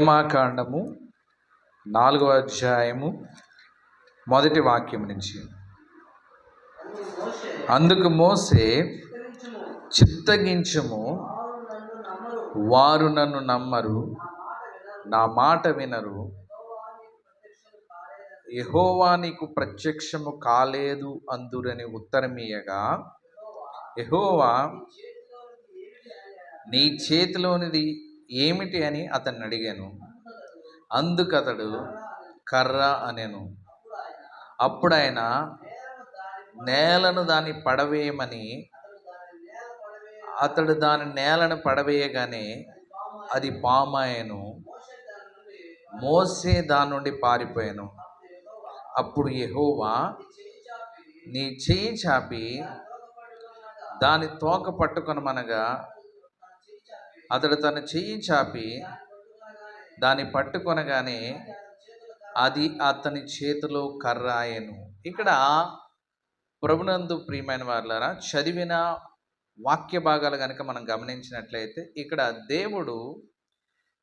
నిర్గమాకాండము నాలుగవ అధ్యాయము మొదటి వాక్యం నుంచి. అందుకు మోసే చిత్తగించము వారు నన్ను నమ్మరు నా మాట వినరు. యహోవా నీకు ప్రత్యక్షము కాలేదు అందురని ఉత్తరమీయగా యహోవా నీ చేతిలోనిది ఏమిటి అని అతన్ని అడిగాను అందుకు అతడు కర్ర అనేను. అప్పుడు ఆయన నేలను దాన్ని పడవేయమని అతడు దాని నేలను పడవేయగానే అది పామాయను. మోసే దాని నుండి పారిపోయాను. అప్పుడు యహోవా నీ చేయి చాపి దాని తోక పట్టుకొనమనగా అతడు తన చెయ్యి చాపి దాన్ని పట్టుకొనగానే అది అతని చేతిలో కర్రాయను. ఇక్కడ ప్రభునందు ప్రియమైన వారులారా చదివిన వాక్య భాగాలు కనుక మనం గమనించినట్లయితే ఇక్కడ దేవుడు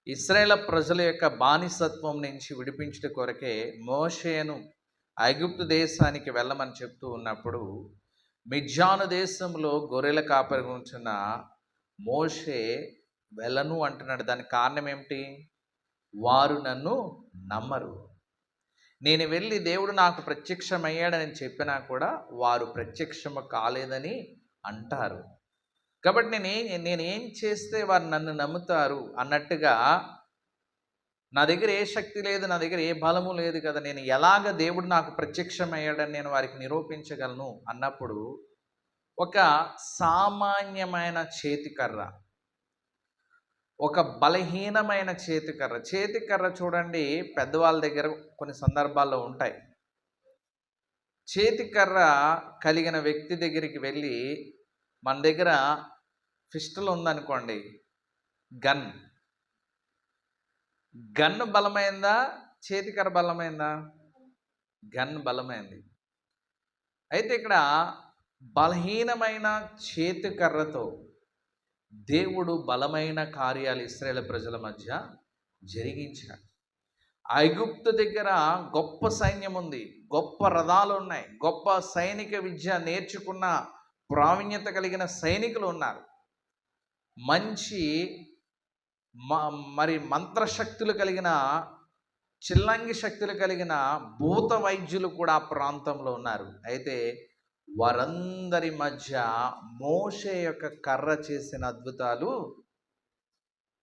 ఇస్రాయేల్ ప్రజల యొక్క బానిసత్వం నుంచి విడిపించడం కొరకే మోషేను ఐగుప్తు దేశానికి వెళ్ళమని చెప్తూ ఉన్నప్పుడు మిజ్జాను దేశంలో గొర్రెల కాపరి ఉంచిన మోషే వెళ్ళను అంటున్నాడు. దానికి కారణం ఏమిటి? వారు నన్ను నమ్మరు. నేను వెళ్ళి దేవుడు నాకు ప్రత్యక్షమయ్యాడని చెప్పినా కూడా వారు ప్రత్యక్షము కాలేదని అంటారు. కాబట్టి నేను నేనేం చేస్తే వారు నన్ను నమ్ముతారు? అన్నట్టుగా నా దగ్గర ఏ శక్తి లేదు నా దగ్గర ఏ బలము లేదు కదా నేను ఎలాగ దేవుడు నాకు ప్రత్యక్షమయ్యాడని నేను వారికి నిరూపించగలను? అన్నప్పుడు ఒక సామాన్యమైన చేతికర్ర ఒక బలహీనమైన చేతికర్ర చేతికర్ర చూడండి పెద్దవాళ్ళ దగ్గర కొన్ని సందర్భాల్లో ఉంటాయి. చేతికర్ర కలిగిన వ్యక్తి దగ్గరికి వెళ్ళి మన దగ్గర పిస్టల్ ఉందనుకోండి గన్. గన్ బలమైందా? చేతికర్ర బలమైందా? గన్ బలమైంది. అయితే ఇక్కడ బలహీనమైన చేతికర్రతో దేవుడు బలమైన కార్యాలు ఇస్రాయేల్ ప్రజల మధ్య జరిగించాడు. ఐగుప్తు దగ్గర గొప్ప సైన్యం ఉంది. గొప్ప రథాలు ఉన్నాయి. గొప్ప సైనిక విద్య నేర్చుకున్న ప్రావీణ్యత కలిగిన సైనికులు ఉన్నారు. మంచి మరి మంత్రశక్తులు కలిగిన చిల్లంగి శక్తులు కలిగిన భూత వైద్యులు కూడా ఆ ప్రాంతంలో ఉన్నారు. అయితే వారందరి మధ్య మోషే యొక్క కర్ర చేసిన అద్భుతాలు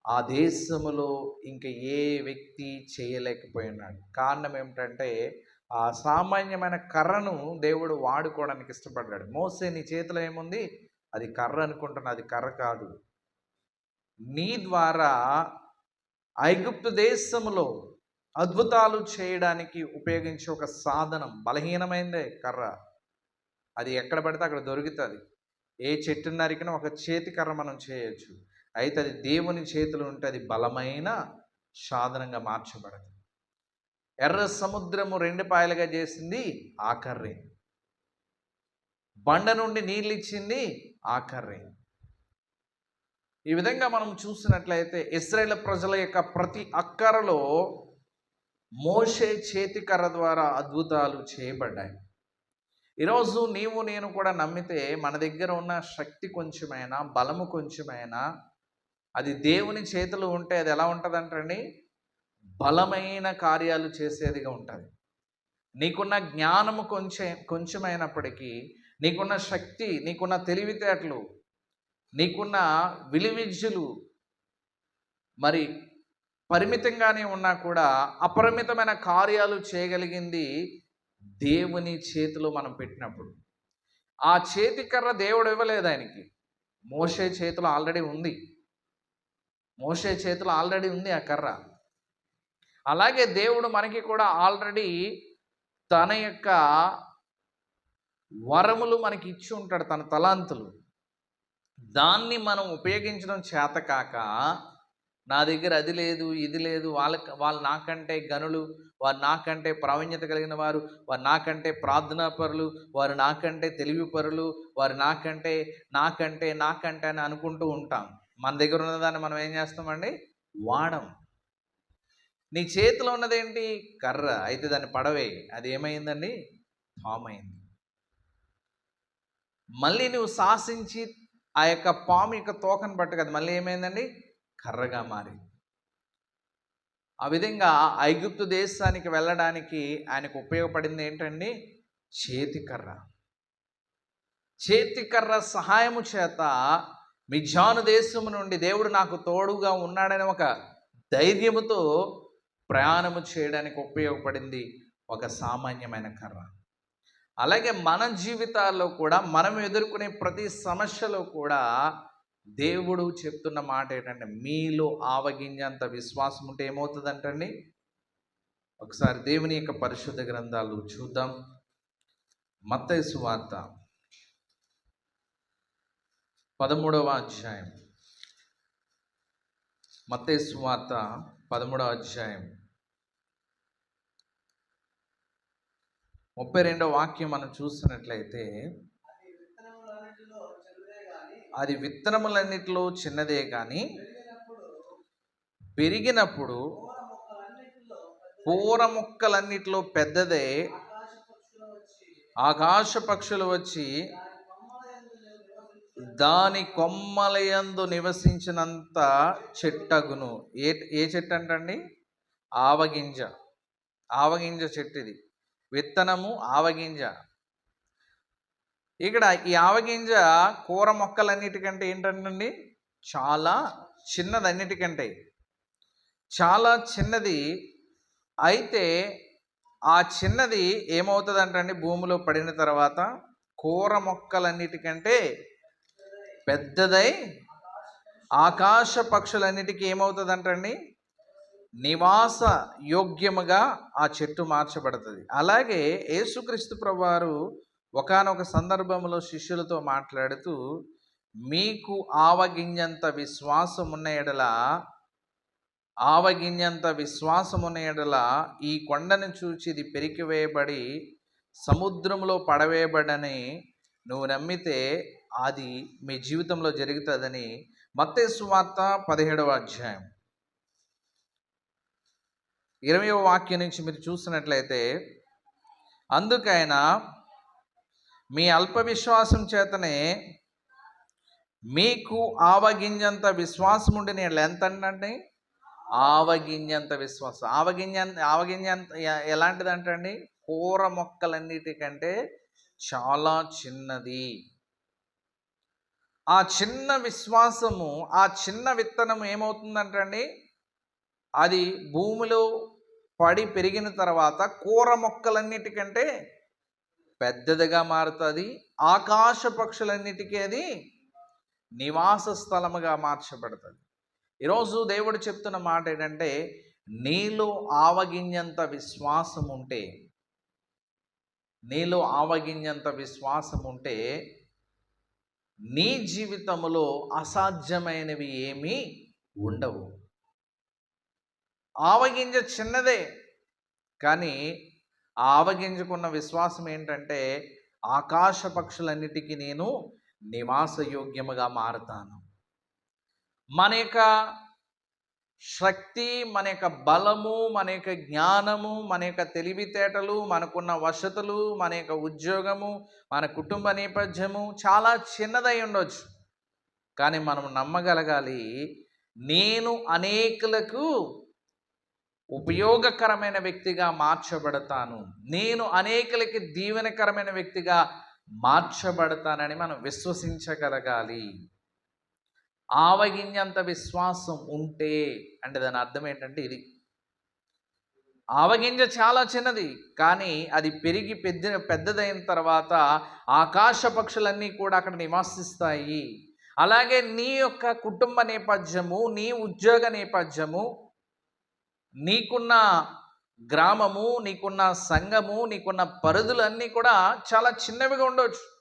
ఆ దేశములో ఇంకా ఏ వ్యక్తి చేయలేకపోయినాడు. కారణం ఏమిటంటే ఆ సామాన్యమైన కర్రను దేవుడు వాడుకోవడానికి ఇష్టపడ్డాడు. మోసే నీ చేతిలో ఏముంది? అది కర్ర అనుకుంటున్నా అది కర్ర కాదు. నీ ద్వారా ఐగుప్తు దేశంలో అద్భుతాలు చేయడానికి ఉపయోగించే ఒక సాధనం బలహీనమైందే కర్ర. అది ఎక్కడ పడితే అక్కడ దొరుకుతుంది. ఏ చెట్టు నరికినా ఒక చేతి కర్ర మనం చేయొచ్చు. అయితే అది దేవుని చేతులు ఉంటే అది బలమైన సాధనంగా మార్చబడదు. ఎర్ర సముద్రము రెండు పాయలుగా చేసింది ఆ కర్రే. బండ నుండి నీళ్ళు ఇచ్చింది ఆ కర్రే. ఈ విధంగా మనం చూసినట్లయితే ఇస్రాయేల్ ప్రజల యొక్క ప్రతి అక్కరలో మోషే చేతి కర్ర ద్వారా అద్భుతాలు చేయబడ్డాయి. ఈరోజు నీవు నేను కూడా నమ్మితే మన దగ్గర ఉన్న శక్తి కొంచెమైనా బలము కొంచెమైనా అది దేవుని చేతులు ఉంటే అది ఎలా ఉంటుంది అంటండి బలమైన కార్యాలు చేసేదిగా ఉంటుంది. నీకున్న జ్ఞానము కొంచెం కొంచెమైనప్పటికీ నీకున్న శక్తి నీకున్న తెలివితేటలు నీకున్న విలువిద్యులు మరి పరిమితంగానే ఉన్నా కూడా అపరిమితమైన కార్యాలు చేయగలిగింది దేవుని చేతిలో మనం పెట్టినప్పుడు ఆ చేతి కర్ర దేవుడు ఇవ్వలేదు ఆయనకి. మోసే చేతిలో ఆల్రెడీ ఉంది. మోసే చేతిలో ఆల్రెడీ ఉంది ఆ కర్ర. అలాగే దేవుడు మనకి కూడా ఆల్రెడీ తన యొక్క వరములు మనకి ఇచ్చి ఉంటాడు తన తలాంతులు. దాన్ని మనం ఉపయోగించడం చేత కాక నా దగ్గర అది లేదు ఇది లేదు. వాళ్ళ వాళ్ళు నాకంటే గనులు వారు నాకంటే ప్రావీణ్యత కలిగిన వారు వారు నాకంటే ప్రార్థనా పరులు వారు నాకంటే తెలివి పరులు వారు నాకంటే నాకంటే నాకంటే అని అనుకుంటూ ఉంటాం. మన దగ్గర ఉన్నదాన్ని మనం ఏం చేస్తామండి? వాడం. నీ చేతిలో ఉన్నదేంటి? కర్ర. అయితే దాన్ని పడవే అది ఏమైందండి? పామైంది. అయింది మళ్ళీ నువ్వు శాసించి ఆ యొక్క పాము యొక్క తోకను పట్టు కదా. మళ్ళీ ఏమైందండి? కర్రగా మారి ఆ విధంగా ఐగుప్తు దేశానికి వెళ్ళడానికి ఆయనకు ఉపయోగపడింది ఏంటండి? చేతి కర్ర. చేతి కర్ర సహాయము చేత మిజాను దేశము నుండి దేవుడు నాకు తోడుగా ఉన్నాడని ఒక ధైర్యముతో ప్రయాణము చేయడానికి ఉపయోగపడింది ఒక సామాన్యమైన కర్ర. అలాగే మన జీవితాల్లో కూడా మనం ఎదుర్కొనే ప్రతి సమస్యలో కూడా దేవుడు చెప్తున్న మాట ఏంటంటే మీలో ఆవగింజంత విశ్వాసం ఉంటే ఏమవుతుందంటండి? ఒకసారి దేవుని యొక్క పరిశుద్ధ గ్రంథాలు చూద్దాం. మత్తైసు వార్త పదమూడవ అధ్యాయం. మత్తైసు వార్త పదమూడవ అధ్యాయం. ముప్పై రెండవ వాక్యం మనం చూసినట్లయితే అది విత్తనములన్నిటిలో చిన్నదే కానీ పెరిగినప్పుడు పూర మొక్కలన్నిటిలో పెద్దదే ఆకాశ పక్షులు వచ్చి దాని కొమ్మలయందు నివసించినంత చెట్టగును. ఏ ఏ చెట్టు అంటండి ఆవగింజ. ఆవగింజ చెట్టు ఇది విత్తనము ఆవగింజ. ఇక్కడ ఈ ఆవగింజ కూర మొక్కలన్నిటికంటే ఏంటంటండి? చాలా చిన్నది అన్నిటికంటే చాలా చిన్నది. అయితే ఆ చిన్నది ఏమవుతుంది అంటండి భూమిలో పడిన తర్వాత కూర మొక్కలన్నిటికంటే పెద్దదై ఆకాశ పక్షులన్నిటికీ ఏమవుతుంది అంటండి నివాస యోగ్యముగా ఆ చెట్టు మార్చబడుతుంది. అలాగే యేసుక్రీస్తు ప్రభువారు ఒకానొక సందర్భంలో శిష్యులతో మాట్లాడుతూ మీకు ఆవగింజంత విశ్వాసం ఉన్న ఎడల ఆవగింజంత విశ్వాసం ఉన్న ఎడల ఈ కొండను చూచి ఇది పెరికివేయబడి సముద్రంలో పడవేయబడని నువ్వు నమ్మితే అది మీ జీవితంలో జరుగుతుందని మత్తయి వార్త పదిహేడవ అధ్యాయం. ఇరవయవ వాక్యం నుంచి మీరు చూసినట్లయితే అందుకైనా మీ అల్ప విశ్వాసం చేతనే మీకు ఆవగింజంత విశ్వాసం ఉండి నేను ఎంత అండి ఆవగింజంత విశ్వాసం. ఆవగింజ ఆవగింజంత ఎలాంటిది అంటండి కూర మొక్కలన్నిటికంటే చాలా చిన్నది. ఆ చిన్న విశ్వాసము ఆ చిన్న విత్తనం ఏమవుతుందంటండి? అది భూమిలో పడి పెరిగిన తర్వాత కూర మొక్కలన్నిటికంటే పెద్దదిగా మారుతుంది. ఆకాశ పక్షులన్నిటికీ అది నివాస స్థలముగా మార్చబడుతుంది. ఈరోజు దేవుడు చెప్తున్న మాట ఏంటంటే నీలో ఆవగింజంత విశ్వాసం ఉంటే నీలో ఆవగింజంత విశ్వాసం ఉంటే నీ జీవితంలో అసాధ్యమైనవి ఏమీ ఉండవు. ఆవగింజ చిన్నదే కానీ ఆవగించుకున్న విశ్వాసం ఏంటంటే ఆకాశ పక్షులన్నిటికీ నేను నివాసయోగ్యముగా మారుతాను. మన యొక్క శక్తి మన యొక్క బలము మన యొక్క జ్ఞానము మన యొక్క తెలివితేటలు మనకున్న వసతులు మన యొక్క ఉద్యోగము మన కుటుంబ నేపథ్యము చాలా చిన్నదై ఉండొచ్చు. కానీ మనం నమ్మగలగాలి నేను అనేకులకు ఉపయోగకరమైన వ్యక్తిగా మార్చబడతాను. నేను అనేకులకి దీవెనకరమైన వ్యక్తిగా మార్చబడతానని మనం విశ్వసించగలగాలి. ఆవగింజంత విశ్వాసం ఉంటే అంటే దాని అర్థం ఏంటంటే ఇది. ఆవగింజ చాలా చిన్నది కానీ అది పెరిగి పెద్ద పెద్దదైన తర్వాత ఆకాశ పక్షులన్నీ కూడా అక్కడ నివాసిస్తాయి. అలాగే నీ యొక్క కుటుంబ నేపథ్యము నీ ఉద్యోగ నేపథ్యము నీకున్న గ్రామము నీకున్న సంఘము నీకున్న పరిధులన్నీ కూడా చాలా చిన్నవిగా ఉండవచ్చు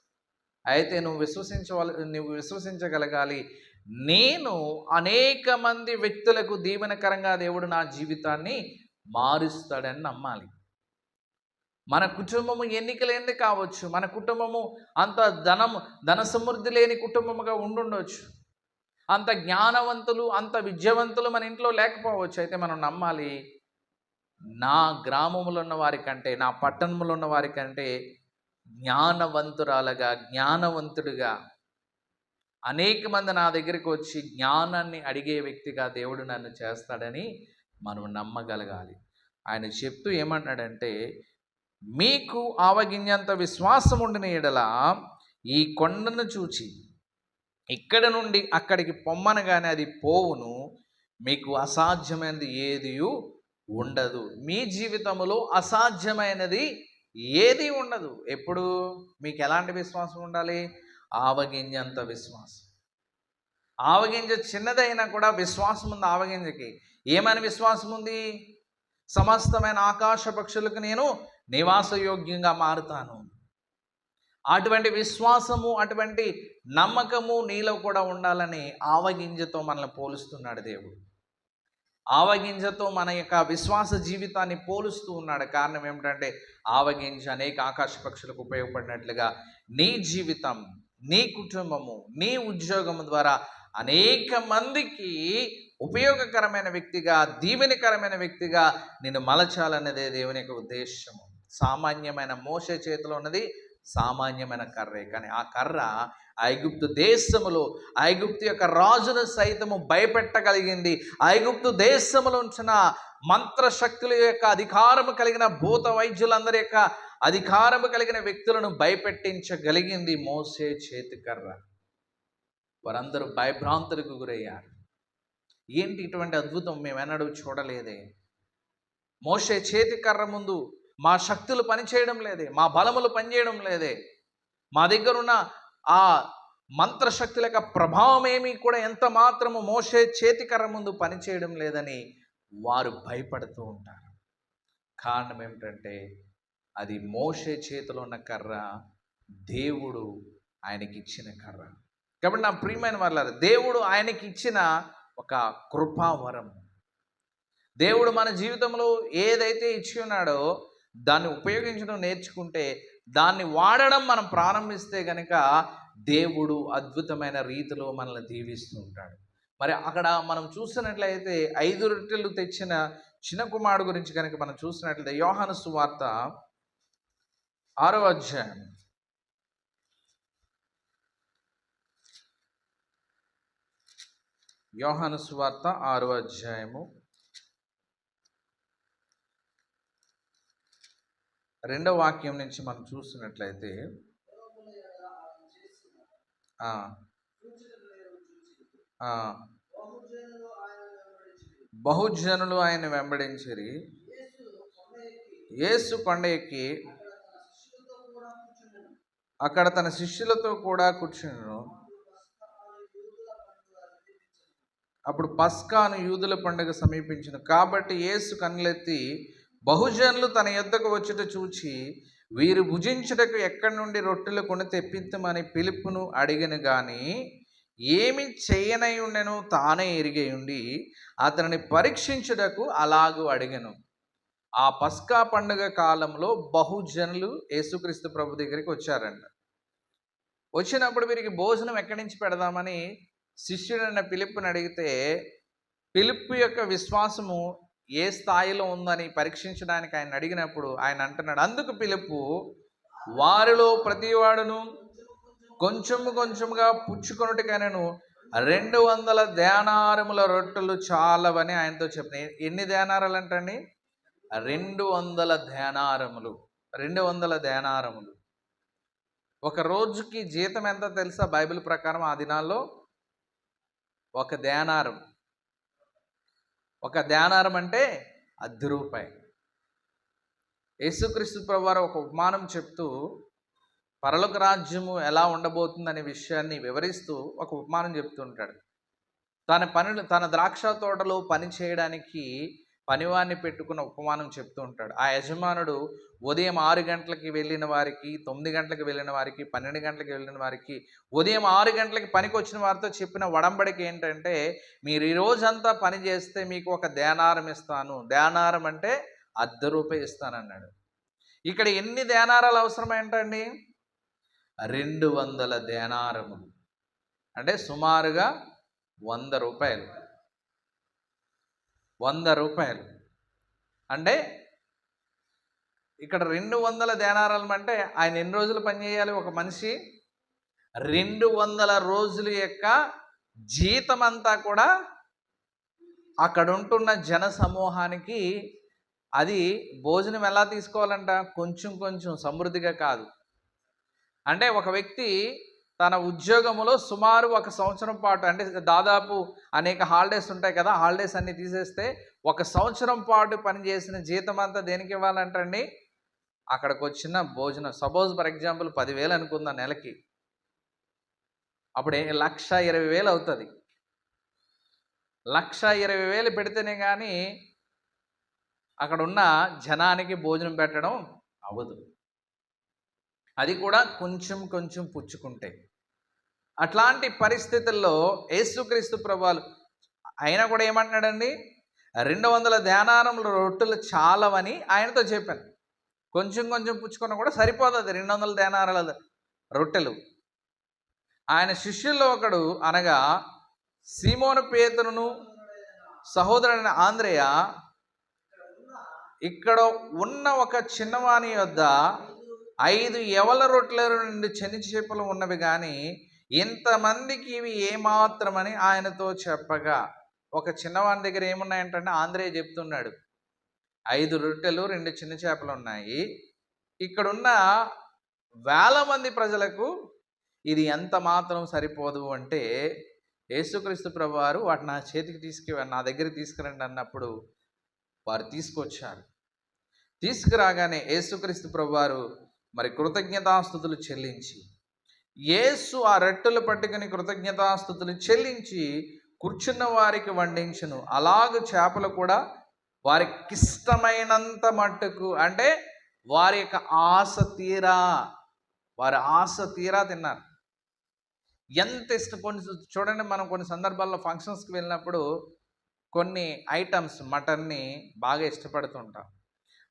అయితే నువ్వు విశ్వసించవల నువ్వు విశ్వసించగలగాలి. నేను అనేక మంది వ్యక్తులకు దీవెనకరంగా దేవుడు నా జీవితాన్ని మారుస్తాడని నమ్మాలి. మన కుటుంబము ఎన్నికలేనిది కావచ్చు. మన కుటుంబము అంత ధనం ధన సమృద్ధి లేని కుటుంబముగా ఉండుండొచ్చు. అంత జ్ఞానవంతులు అంత విద్యావంతులు మన ఇంట్లో లేకపోవచ్చు. అయితే మనం నమ్మాలి నా గ్రామంలో ఉన్న వారి కంటే నా పట్టణంలో ఉన్న వారి కంటే జ్ఞానవంతురాలుగా జ్ఞానవంతుడిగా అనేక మంది నా దగ్గరికి వచ్చి జ్ఞానాన్ని అడిగే వ్యక్తిగా దేవుడు నన్ను చేస్తాడని మనం నమ్మగలగాలి. ఆయన చెప్తూ ఏమన్నాడంటే మీకు ఆవగింజంత విశ్వాసం ఉండిన ఎడల ఈ కొండను చూచి ఇక్కడ నుండి అక్కడికి పొమ్మనగానే అది పోవును మీకు అసాధ్యమైనది ఏది ఉండదు. మీ జీవితంలో అసాధ్యమైనది ఏది ఉండదు. ఎప్పుడు? మీకు ఎలాంటి విశ్వాసం ఉండాలి? ఆవగింజంత విశ్వాసం. ఆవగింజ చిన్నదైనా కూడా విశ్వాసం ఉంది ఆవగింజకి. ఏమని విశ్వాసం ఉంది? సమస్తమైన ఆకాశ పక్షులకు నేను నివాసయోగ్యంగా మారుతాను. అటువంటి విశ్వాసము అటువంటి నమ్మకము నీలో కూడా ఉండాలని ఆవగింజతో మనల్ని పోలుస్తున్నాడు దేవుడు. ఆవగింజతో మన యొక్క విశ్వాస జీవితాన్ని పోలుస్తూ ఉన్నాడు. కారణం ఏమిటంటే ఆవగింజ అనేక ఆకాశ పక్షులకు ఉపయోగపడినట్లుగా నీ జీవితం నీ కుటుంబము నీ ఉద్యోగం ద్వారా అనేక మందికి ఉపయోగకరమైన వ్యక్తిగా దీవెనకరమైన వ్యక్తిగా నేను మలచాలన్నదే దేవుని యొక్క ఉద్దేశము. సామాన్యమైన మోసే చేతిలో ఉన్నది సామాన్యమైన కర్రే. కానీ ఆ కర్ర ఐగుప్తు దేశములో ఐగుప్తు యొక్క రాజును సైతము భయపెట్టగలిగింది. ఐగుప్తు దేశములో ఉంచిన మంత్రశక్తుల యొక్క అధికారము కలిగిన భూత వైద్యులందరి యొక్క అధికారము కలిగిన వ్యక్తులను భయపెట్టించగలిగింది మోసే చేతి కర్ర. వారందరూ భయభ్రాంతులకు గురయ్యారు. ఏంటి ఇటువంటి అద్భుతం? మేమెన్నడూ చూడలేదే. మోసే చేతి కర్ర ముందు మా శక్తులు పనిచేయడం లేదే మా బలములు పనిచేయడం లేదే. మా దగ్గర ఉన్న ఆ మంత్రశక్తుల యొక్క ప్రభావం ఏమీ కూడా ఎంత మాత్రము మోసే చేతికర్ర ముందు పనిచేయడం లేదని వారు భయపడుతూ ఉంటారు. కారణం ఏమిటంటే అది మోసే చేతిలో ఉన్న కర్ర దేవుడు ఆయనకి ఇచ్చిన కర్ర. కాబట్టి నా ప్రియమైన వాళ్ళ దేవుడు ఆయనకి ఇచ్చిన ఒక కృపావరం. దేవుడు మన జీవితంలో ఏదైతే ఇచ్చి ఉన్నాడో దాన్ని ఉపయోగించడం నేర్చుకుంటే దాన్ని వాడడం మనం ప్రారంభిస్తే కనుక దేవుడు అద్భుతమైన రీతిలో మనల్ని దీవిస్తూ ఉంటాడు. మరి అక్కడ మనం చూసినట్లయితే ఐదు రొట్టెలు తెచ్చిన చిన్న కుమారుడు గురించి కనుక మనం చూసినట్లయితే యోహాను సువార్త ఆరో అధ్యాయం. యోహాను సువార్త ఆరో అధ్యాయము రెండవ వాక్యం నుంచి మనం చూస్తున్నట్లయితే బహుజనులు ఆయన వెంబడించిరి. యేసు కొండ ఎక్కి అక్కడ తన శిష్యులతో కూడా కూర్చున్నాను అప్పుడు పస్కాను యూదుల పండుగ సమీపించను. కాబట్టి యేసు కన్నులెత్తి బహుజనులు తన యొద్దకు వచ్చుట చూచి వీరు భుజించుటకు ఎక్కడి నుండి రొట్టెలు కొని తెప్పించమని పిలుపును అడిగిన గాని ఏమి చేయనై ఉండెను తానే ఎరిగి ఉండి అతనిని పరీక్షించుటకు అలాగూ అడిగను. ఆ పస్కా పండుగ కాలంలో బహుజనులు యేసుక్రీస్తు ప్రభు దగ్గరికి వచ్చారంట. వచ్చినప్పుడు వీరికి భోజనం ఎక్కడి నుంచి పెడదామని శిష్యుడైన పిలుపుని అడిగితే పిలుపు యొక్క విశ్వాసము ఏ స్థాయిలో ఉందని పరీక్షించడానికి ఆయన అడిగినప్పుడు ఆయన అంటున్నాడు అందుకు పిలుపు వారిలో ప్రతివాడును కొంచెము కొంచెముగా పుచ్చుకొనుటికైనను రెండు వందల ధ్యానారముల రొట్టెలు చాలవని ఆయనతో చెప్పిన ఎన్ని ధ్యానారాలు అంటండి రెండు వందల ధ్యానారములు రెండు వందల ధ్యానారములు. ఒక రోజుకి జీతం ఎంత తెలుసా బైబిల్ ప్రకారం ఆ దినాల్లో? ఒక ధ్యానారం. ఒక ధ్యానారం అంటే అర్ధ రూపాయి. యేసుక్రీస్తు ప్రభువారు ఒక ఉపమానం చెప్తూ పరలోక రాజ్యము ఎలా ఉండబోతుందనే విషయాన్ని వివరిస్తూ ఒక ఉపమానం చెప్తుంటాడు తన పనులు తన ద్రాక్ష తోటలో పని చేయడానికి పనివాణ్ణి పెట్టుకున్న ఉపమానం చెప్తూ ఉంటాడు. ఆ యజమానుడు ఉదయం ఆరు గంటలకి వెళ్ళిన వారికి తొమ్మిది గంటలకు వెళ్ళిన వారికి పన్నెండు గంటలకు వెళ్ళిన వారికి ఉదయం ఆరు గంటలకి పనికి వచ్చిన వారితో చెప్పిన వడంబడిక ఏంటంటే మీరు ఈ రోజంతా పని చేస్తే మీకు ఒక ధ్యానారం ఇస్తాను. ధ్యానారం అంటే అర్ధ రూపాయి ఇస్తానన్నాడు. ఇక్కడ ఎన్ని ధ్యానారాలు అవసరమేంటండి? రెండు వందల ధ్యానారములు. అంటే సుమారుగా వంద రూపాయలు. వంద రూపాయలు. అంటే ఇక్కడ రెండు వందల దేనారాలు అంటే ఆయన ఎన్ని రోజులు పనిచేయాలి ఒక మనిషి? రెండు వందల రోజుల యొక్క జీతం అంతా కూడా అక్కడ ఉంటున్న జన సమూహానికి అది భోజనం ఎలా తీసుకోవాలంట? కొంచెం కొంచెం సమృద్ధిగా కాదు. అంటే ఒక వ్యక్తి తన ఉద్యోగంలో సుమారు ఒక సంవత్సరం పాటు అంటే దాదాపు అనేక హాలిడేస్ ఉంటాయి కదా హాలిడేస్ అన్ని తీసేస్తే ఒక సంవత్సరం పాటు పనిచేసిన జీతం అంతా దేనికి ఇవ్వాలంటండి? అక్కడికి వచ్చిన భోజనం. సపోజ్ ఫర్ ఎగ్జాంపుల్ పదివేలు అనుకుందా నెలకి? అప్పుడు లక్ష ఇరవై వేలు అవుతుంది. లక్ష ఇరవై వేలు పెడితేనే కానీ అక్కడ ఉన్న జనానికి భోజనం పెట్టడం అవ్వదు. అది కూడా కొంచెం కొంచెం పుచ్చుకుంటే. అట్లాంటి పరిస్థితుల్లో యేసుక్రీస్తు ప్రభాలు ఆయన కూడా ఏమంటున్నాడండి? రెండు వందల ధ్యానారంలో రొట్టెలు చాలవని ఆయనతో చెప్పాను. కొంచెం కొంచెం పుచ్చుకున్నా కూడా సరిపోతుంది రెండు వందల ధ్యానారాల రొట్టెలు. ఆయన శిష్యుల్లో ఒకడు అనగా సీమోను పేతును సహోదరుడైన ఆంధ్రేయ ఇక్కడ ఉన్న ఒక చిన్నవాని యొద్ద ఐదు ఎవల రొట్టెల నుండి చెని చేపలు ఉన్నవి కానీ ఇంతమందికి ఇవి ఏమాత్రమని ఆయనతో చెప్పగా. ఒక చిన్నవాని దగ్గర ఏమున్నాయంటే ఆంధ్రేయ చెప్తున్నాడు. ఐదు రొట్టెలు రెండు చిన్న చేపలు ఉన్నాయి. ఇక్కడున్న వేల మంది ప్రజలకు ఇది ఎంత మాత్రం సరిపోదు అంటే యేసుక్రీస్తు ప్రభువారు వాటి నా చేతికి తీసుకు నా దగ్గరికి తీసుకురండి అన్నప్పుడు వారు తీసుకొచ్చారు. తీసుకురాగానే యేసుక్రీస్తు ప్రభువారు మరి కృతజ్ఞతాస్థుతులు చెల్లించి యేసు ఆ రెట్టెలు పట్టుకుని కృతజ్ఞతాస్థుతులు చెల్లించి కూర్చున్న వారికి వండించను. అలాగ చేపలు కూడా వారికిష్టమైనంత మట్టుకు అంటే వారి యొక్క ఆశ తీరా వారి ఆశ తీరా తిన్నారు. ఎంత ఇష్టం కొన్ని చూడండి మనం కొన్ని సందర్భాల్లో ఫంక్షన్స్కి వెళ్ళినప్పుడు కొన్ని ఐటమ్స్ మటన్ని బాగా ఇష్టపడుతుంటాం.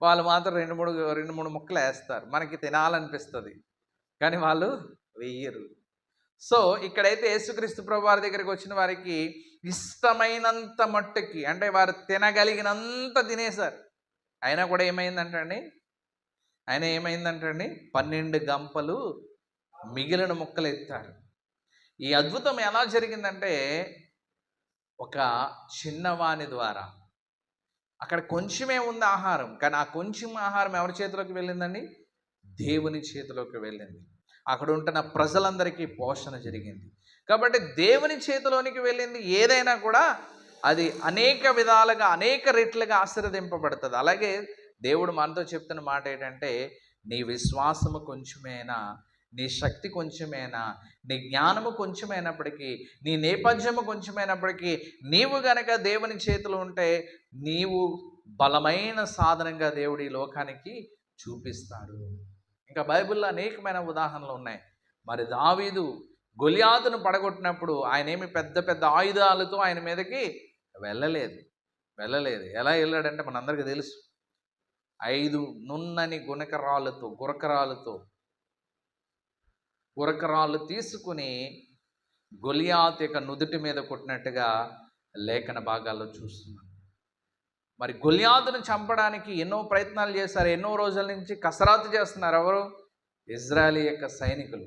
వాళ్ళు మాత్రం రెండు మూడు రెండు మూడు ముక్కలు వేస్తారు. మనకి తినాలనిపిస్తుంది. కానీ వాళ్ళు వెయ్యరు సో ఇక్కడైతే యేసుక్రీస్తు ప్రభు వారి దగ్గరికి వచ్చిన వారికి ఇష్టమైనంత మట్టుకి అంటే వారు తినగలిగినంత తినేశారు. అయినా కూడా ఏమైందంటండి? ఆయన ఏమైందంటండి? పన్నెండు గంపలు మిగిలిన ముక్కలు ఎత్తారు. ఈ అద్భుతం ఎలా జరిగిందంటే ఒక చిన్నవాని ద్వారా అక్కడ కొంచెమే ఉంది ఆహారం కానీ ఆ కొంచెం ఆహారం ఎవరి చేతిలోకి వెళ్ళిందండి? దేవుని చేతిలోకి వెళ్ళింది. అక్కడ ఉంటున్న ప్రజలందరికీ పోషణ జరిగింది. కాబట్టి దేవుని చేతిలోనికి వెళ్ళింది ఏదైనా కూడా అది అనేక విధాలుగా అనేక రెట్లుగా ఆశీర్వదింపబడుతుంది. అలాగే దేవుడు మనతో చెప్తున్న మాట ఏంటంటే నీ విశ్వాసము కొంచెమేనా నీ శక్తి కొంచెమైనా నీ జ్ఞానము కొంచెమైనప్పటికీ నీ నేపథ్యము కొంచెమైనప్పటికీ నీవు గనక దేవుని చేతిలో ఉంటే నీవు బలమైన సాధనంగా దేవుడి లోకానికి చూపిస్తాడు. ఇంకా బైబిల్లో అనేకమైన ఉదాహరణలు ఉన్నాయి. మరి దావీదు గొలియాతును పడగొట్టినప్పుడు ఆయన ఏమి పెద్ద పెద్ద ఆయుధాలతో ఆయన మీదకి వెళ్ళలేదు. వెళ్ళలేదు. ఎలా వెళ్ళాడంటే మనందరికీ తెలుసు. ఐదు నున్నని గుణకరాలతో గురకరాలతో గురకరాలు తీసుకుని గొలియాత్ యొక్క నుదుటి మీద కొట్టినట్టుగా లేఖన భాగాల్లో చూస్తున్నాం. మరి గొలియాతును చంపడానికి ఎన్నో ప్రయత్నాలు చేశారు. ఎన్నో రోజుల నుంచి కసరాత్తు చేస్తున్నారు ఎవరు? ఇజ్రాయలీ యొక్క సైనికులు.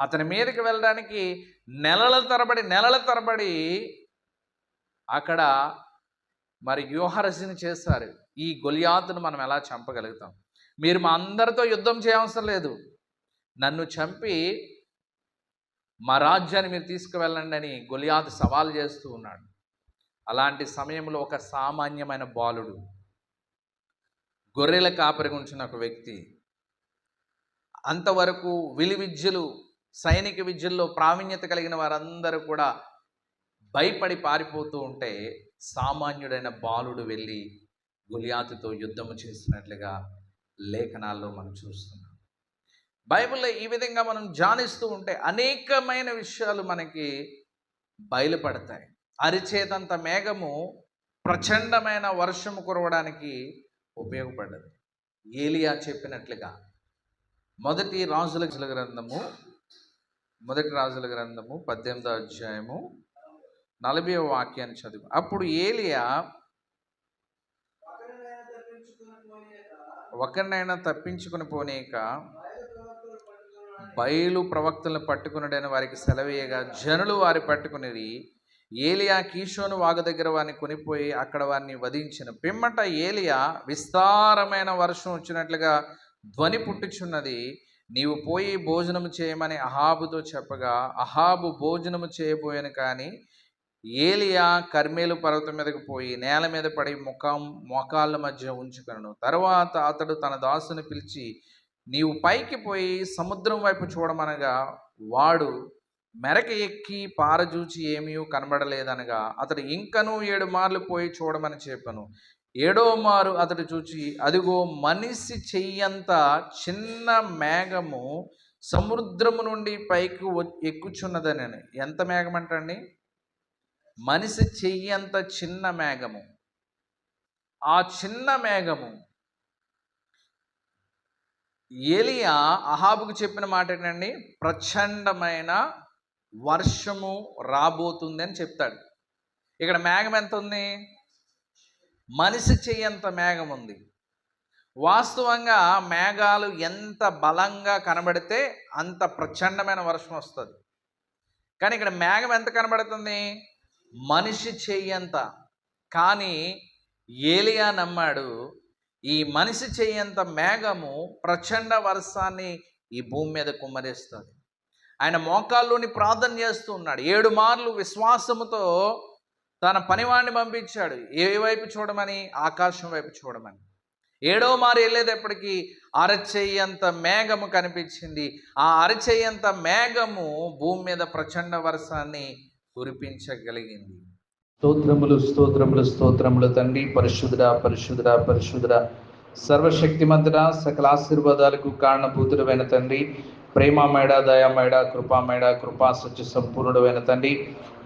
అతని మీదకి వెళ్ళడానికి నెలల తరబడి నెలల తరబడి అక్కడ మరి వ్యూహరచన చేస్తారు ఈ గొలియాతును మనం ఎలా చంపగలుగుతాం? మీరు మా అందరితో యుద్ధం చేయవసరం లేదు. నన్ను చంపి మా రాజ్యాన్ని మీరు తీసుకువెళ్ళండి అని గొలియాతు సవాల్ చేస్తూ ఉన్నాడు. అలాంటి సమయంలో ఒక సామాన్యమైన బాలుడు గొర్రెల కాపరి ఉంచిన ఒక వ్యక్తి అంతవరకు విలి విద్యలు సైనిక విద్యల్లో ప్రావీణ్యత కలిగిన వారందరూ కూడా భయపడి పారిపోతూ ఉంటే సామాన్యుడైన బాలుడు వెళ్ళి గులియాతుతో యుద్ధము చేస్తున్నట్లుగా లేఖనాల్లో మనం చూస్తున్నాం. బైబిల్లో ఈ విధంగా మనం ధ్యానిస్తూ ఉంటే అనేకమైన విషయాలు మనకి బయలుపడతాయి. అరిచేతంత మేఘము ప్రచండమైన వర్షము కురవడానికి ఉపయోగపడ్డది ఏలియా చెప్పినట్లుగా మొదటి రాజుల గ్రంథము మొదటి రాజుల గ్రంథము పద్దెనిమిదో అధ్యాయము నలభై వాక్యాన్ని చదువు. అప్పుడు ఏలియా ఒకరినైనా తప్పించుకుని పోనీక బయలు ప్రవక్తలను పట్టుకున్నాడని వారికి సెలవేయగా జనులు వారి పట్టుకునేది ఏలియా కీషోను వాగు దగ్గర వారిని కొనిపోయి అక్కడ వారిని వధించిన. పిమ్మట ఏలియా విస్తారమైన వర్షం వచ్చినట్లుగా ధ్వని పుట్టుచున్నది. నీవు పోయి భోజనము చేయమని అహాబుతో చెప్పగా అహాబు భోజనము చేయబోయాను కానీ ఏలియా కర్మేలు పర్వతం మీదకు పోయి నేల మీద పడి ముఖం మోకాళ్ళ మధ్య ఉంచుకొనను. తర్వాత అతడు తన దాసుని పిలిచి నీవు పైకి పోయి సముద్రం వైపు చూడమనగా వాడు మెరక ఎక్కి పారజూచి ఏమీ కనబడలేదనగా అతడు ఇంకనూ ఏడు మార్లు పోయి చూడమని చెప్పాను. ఏడో మారు అతడు చూచి అదిగో మనిషి చెయ్యంత చిన్న మేఘము సముద్రము నుండి పైకి ఎక్కుచున్నదని ఎంత మేఘం అంటండి మనిషి చెయ్యంత చిన్న మేఘము. ఆ చిన్న మేఘము ఏలియా అహాబుకు చెప్పిన మాట ఏంటండి? ప్రచండమైన వర్షము రాబోతుంది అని చెప్తాడు. ఇక్కడ మేఘం ఎంత ఉంది మనిషి చెయ్యంత మేఘం ఉంది. వాస్తవంగా మేఘాలు ఎంత బలంగా కనబడితే అంత ప్రచండమైన వర్షం వస్తుంది. కానీ ఇక్కడ మేఘం ఎంత కనబడుతుంది? మనిషి చెయ్యంత కానీ ఏలియా నమ్మాడు ఈ మనిషి చేయంత మేఘము ప్రచండ వర్షాన్ని ఈ భూమి మీద కుమ్మరిస్తుంది. ఆయన మోకాల్లోని ప్రార్థన చేస్తూ ఉన్నాడు. ఏడు మార్లు విశ్వాసముతో తన పనివాడిని పంపించాడు. ఏ వైపు చూడమని? ఆకాశం వైపు చూడమని. ఏడో మారు ఎప్పటికీ అరచెయ్యేంత మేఘము కనిపించింది. ఆ అరచేయంత మేఘము భూమి మీద ప్రచండ వర్షాన్ని కురిపించగలిగింది. స్తోత్రములు స్తోత్రములు స్తోత్రములు తండ్రి. పరిశుద్ధుడ పరిశుద్ధుడ పరిశుద్ధుడా. సర్వశక్తిమంతుడా సకల ఆశీర్వాదాలకు కారణభూతుడమైన తండ్రి. ప్రేమమేడ దయామేడ కృపామేడ కృపా సత్య సంపూర్ణుడమైన తండ్రి.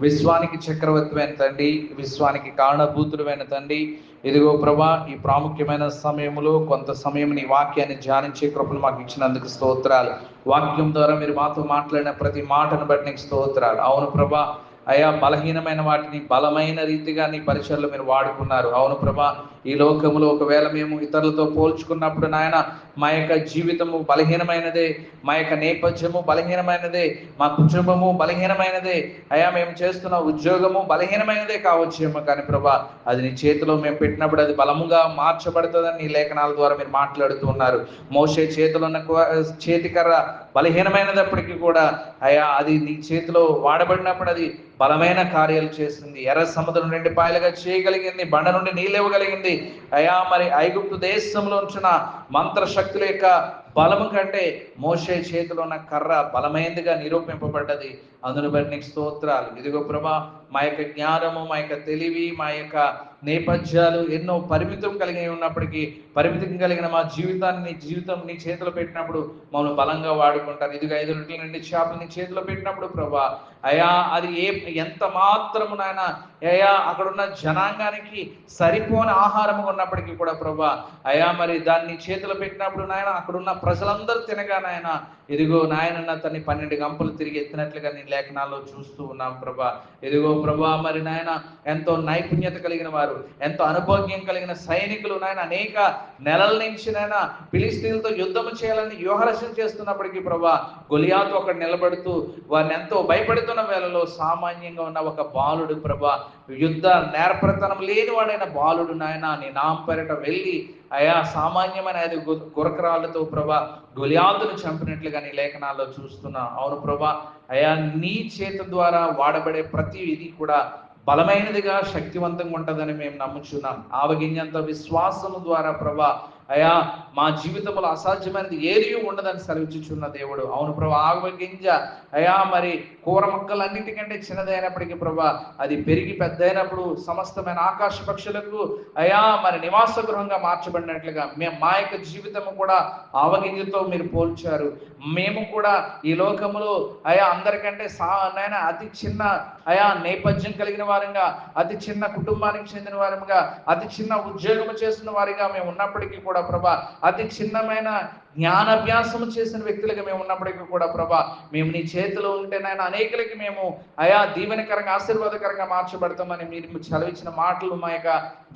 విశ్వానికి చక్రవర్తిమైన తండ్రి. విశ్వానికి కారణభూతుడమైన తండ్రి. ఇదిగో ప్రభా ఈ ప్రాముఖ్యమైన సమయంలో కొంత సమయం నీ వాక్యాన్ని ధ్యానించే కృపను మాకు ఇచ్చినందుకు స్తోత్రాలు. వాక్యం ద్వారా మీరు మాతో మాట్లాడిన ప్రతి మాటను బట్టి నీకు స్తోత్రాలు. అవును ప్రభా అయా బలహీనమైన వాటిని బలమైన రీతిగా నీ పరిచయలో మీరు వాడుకున్నారు. అవును ప్రభా ఈ లోకములో ఒకవేళ మేము ఇతరులతో పోల్చుకున్నప్పుడు నాయన మా యొక్క జీవితము బలహీనమైనదే మా యొక్క నేపథ్యము బలహీనమైనదే మా కుటుంబము బలహీనమైనదే అయా మేము చేస్తున్న ఉద్యోగము బలహీనమైనదే కావచ్చేమో కానీ ప్రభా అది నీ చేతిలో మేము పెట్టినప్పుడు అది బలముగా మార్చబడుతుందని నీ లేఖనాల ద్వారా మీరు మాట్లాడుతూ ఉన్నారు. మోసే చేతిలో ఉన్న చేతికర్ర బలహీనమైనప్పటికీ కూడా అయా అది నీ చేతిలో వాడబడినప్పుడు అది బలమైన కార్యాలు చేసింది. ఎర్ర సముద్రం నుండి పాయలుగా చేయగలిగింది బండ నుండి నీళ్ళివ్వగలిగింది అయా మరి ఐగుప్తు దేశంలో ఉంచిన మంత్రశక్తుల యొక్క బలము కంటే మోసే చేతిలో ఉన్న కర్ర బలమైనదిగా నిరూపింపబడ్డది. అందును బట్టి నీకు స్తోత్రాలు. ఇదిగో ప్రభా మా యొక్క జ్ఞానము మా యొక్క తెలివి మా యొక్క నేపథ్యాలు ఎన్నో పరిమితం కలిగి ఉన్నప్పటికీ పరిమితం కలిగిన మా జీవితాన్ని జీవితం నీ చేతిలో పెట్టినప్పుడు మమ్మల్ని బలంగా వాడుకుంటారు. ఇదిగో ఐదు రొట్టెల నుండి చేపలు నీ చేతిలో పెట్టినప్పుడు ప్రభా అయా అది ఏ ఎంత మాత్రము నాయన అయా అక్కడున్న జనాంగానికి సరిపోని ఆహారం ఉన్నప్పటికీ కూడా ప్రభా అయా మరి దాన్ని చేతులు పెట్టినప్పుడు నాయన అక్కడున్న ప్రజలందరూ తినగా నాయన ఇదిగో నాయనన్న తన్ని పన్నెండు గంపలు తిరిగి ఎత్తినట్లుగా నీ లేఖనాల్లో చూస్తూ ఉన్నాం ప్రభా. ఇదిగో ప్రభా మరి నాయన ఎంతో నైపుణ్యత కలిగిన వారు ఎంతో అనుభోగ్యం కలిగిన సైనికులు నాయన అనేక నెలల నుంచి నాయన పిలిస్తీన్లతో యుద్ధం చేయాలని వ్యూహరసం చేస్తున్నప్పటికీ ప్రభా గొలియాతో అక్కడ నిలబడుతూ వారిని ఎంతో భయపడుతున్న వేళలో సామాన్యంగా ఉన్న ఒక బాలుడు ప్రభా యుద్ధ నేర్పరతనం లేనివాడైన బాలుడు నాయన నీ నాంపేరట వెళ్ళి అయా సామాన్యమైన అది గురకరాలతో ప్రభా గొలియాతును చంపినట్లుగా నీ లేఖనాల్లో చూస్తున్నా. అవును ప్రభా అయా నీ చేతి ద్వారా వాడబడే ప్రతి ఇది కూడా బలమైనదిగా శక్తివంతంగా ఉంటుందని మేము నమ్ముచున్నాం. ఆవగింజంత విశ్వాసము ద్వారా ప్రభా అయా మా జీవితంలో అసాధ్యమైనది ఏది ఉండదని సెలవిచ్చుచున్న దేవుడు. అవును ప్రభా ఆవగింజ అయా మరి కూర మొక్కలన్నిటికంటే చిన్నదైనప్పటికీ ప్రభా అది పెరిగి పెద్దయినప్పుడు సమస్తమైన ఆకాశ పక్షులకు అయా మరి నివాస గృహంగా మార్చబడినట్లుగా మేము మా యొక్క జీవితము కూడా ఆవగింజతో మీరు పోల్చారు. మేము కూడా ఈ లోకములో అయా అందరికంటే సా నాయన అతి చిన్న అయా నేపథ్యం కలిగిన వారంగా అతి చిన్న కుటుంబానికి చెందిన వారంగా అతి చిన్న ఉద్యోగం చేస్తున్న వారిగా మేము ఉన్నప్పటికీ కూడా కూడా ప్రభా అతి చిన్నమైన జ్ఞానాభ్యాసం చేసిన వ్యక్తులుగా మేము ఉన్నప్పటికీ కూడా ప్రభా మేము నీ చేతిలో ఉంటే నాయన అనేకులకి మేము అయా దీవెనకరంగా ఆశీర్వాదకరంగా మార్చబడతామని మీరు చదివించిన మాటలు మా యొక్క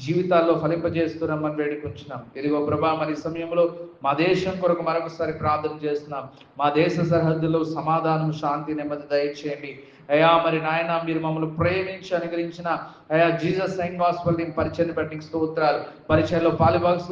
జీవితాల్లో ఫలింపజేస్తున్నామని వేడుకుంటున్నాం ఇదిగో ప్రభా మరి సమయంలో మా దేశం కొరకు మరొకసారి ప్రార్థన చేస్తున్నాం. మా దేశ సరిహద్దులో సమాధానం శాంతి నెమ్మది దయచేయండి. అయా మరి నాయన మీరు మమ్మల్ని ప్రేమించి అనుగ్రహించిన అయా జీసస్ సైన్ గాస్పల్ పరిచయం బట్టి స్తోత్రాలు. పరిచయంలో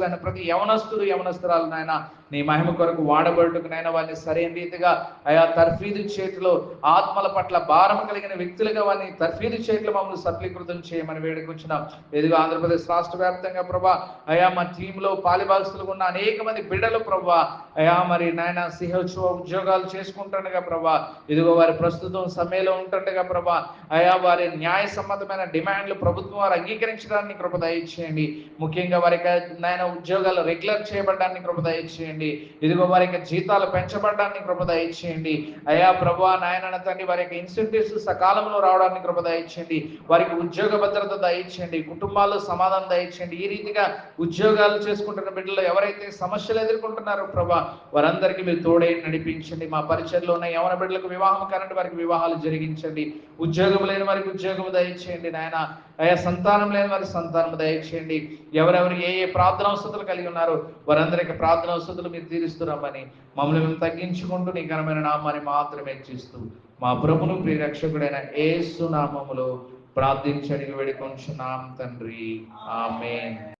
అయిన ప్రతి యవనస్తులు యవనస్తురాలు నాయన నీ మహిమ కొరకు వాడబడుటకు నాయన వారిని సరైన రీతిగా అయా తర్ఫీదు చేతిలో ఆత్మల పట్ల భారం కలిగిన వ్యక్తులుగా వారిని తర్ఫీదు చేతిలో మమ్మల్ని సఫలీకృతం చేయమని వేడుకొచ్చినాం ఎదుగు ఆంధ్రప్రదేశ్ రాష్ట్ర వ్యాప్తంగా ప్రభా అయా మా టీంలో పాలిభాగస్తులుగా ఉన్న అనేక మంది బిడ్డలు ప్రభా అయా మరి నాయన సిహెచ్ఓ ఉద్యోగాలు చేసుకుంటుండగా ప్రభా ఇదిగో వారి ప్రస్తుతం సమ్మెలో ఉంటుండగా ప్రభా అయా వారి న్యాయ సంబంధమైన డిమాండ్లు ప్రభుత్వం వారు అంగీకరించడానికి కృప దయచేయండి. ముఖ్యంగా వారికి నాయన ఉద్యోగాలు రెగ్యులర్ చేయబడడానికి కృప దయచేయండి. ఇదిగో వారి యొక్క జీతాలు పెంచబడడానికి కృప దయచేయండి. అయా ప్రభా నాయన తండ్రి వారి యొక్క ఇన్సెంటివ్స్ సకాలంలో రావడానికి కృప దయచేయండి. వారికి ఉద్యోగ భద్రత దయచేయండి. కుటుంబాల్లో సమాధానం దయచేయండి. ఈ రీతిగా ఉద్యోగాలు చేసుకుంటున్న బిడ్డలు ఎవరైతే సమస్యలు ఎదుర్కొంటున్నారో ప్రభా వారందరికీ మీరు తోడై నడిపించండి. మా పరిచయంలో ఉన్న యవన బిడ్డలకు వివాహం కరెంట్ వారికి వివాహాలు జరిగించండి. ఉద్యోగం లేని వారికి ఉద్యోగం దయచేయండి నాయన. అయా సంతానం లేని వారికి సంతానం దయచేయండి. ఎవరెవరు ఏ ఏ ప్రార్థన అవసరాలు కలిగి ఉన్నారో వారందరికీ ప్రార్థన వసతులు మీరు తీరుస్తున్నామని మమ్మల్ని మేము తగ్గించుకుంటూ నీ ఘనమైన నామాన్ని మాత్రమే చేస్తూ మా ప్రభును ప్రియరక్షకుడైన ఏసు నామములో ప్రార్థించడానికి వేడుకొంచున్నాం తండ్రి. ఆమె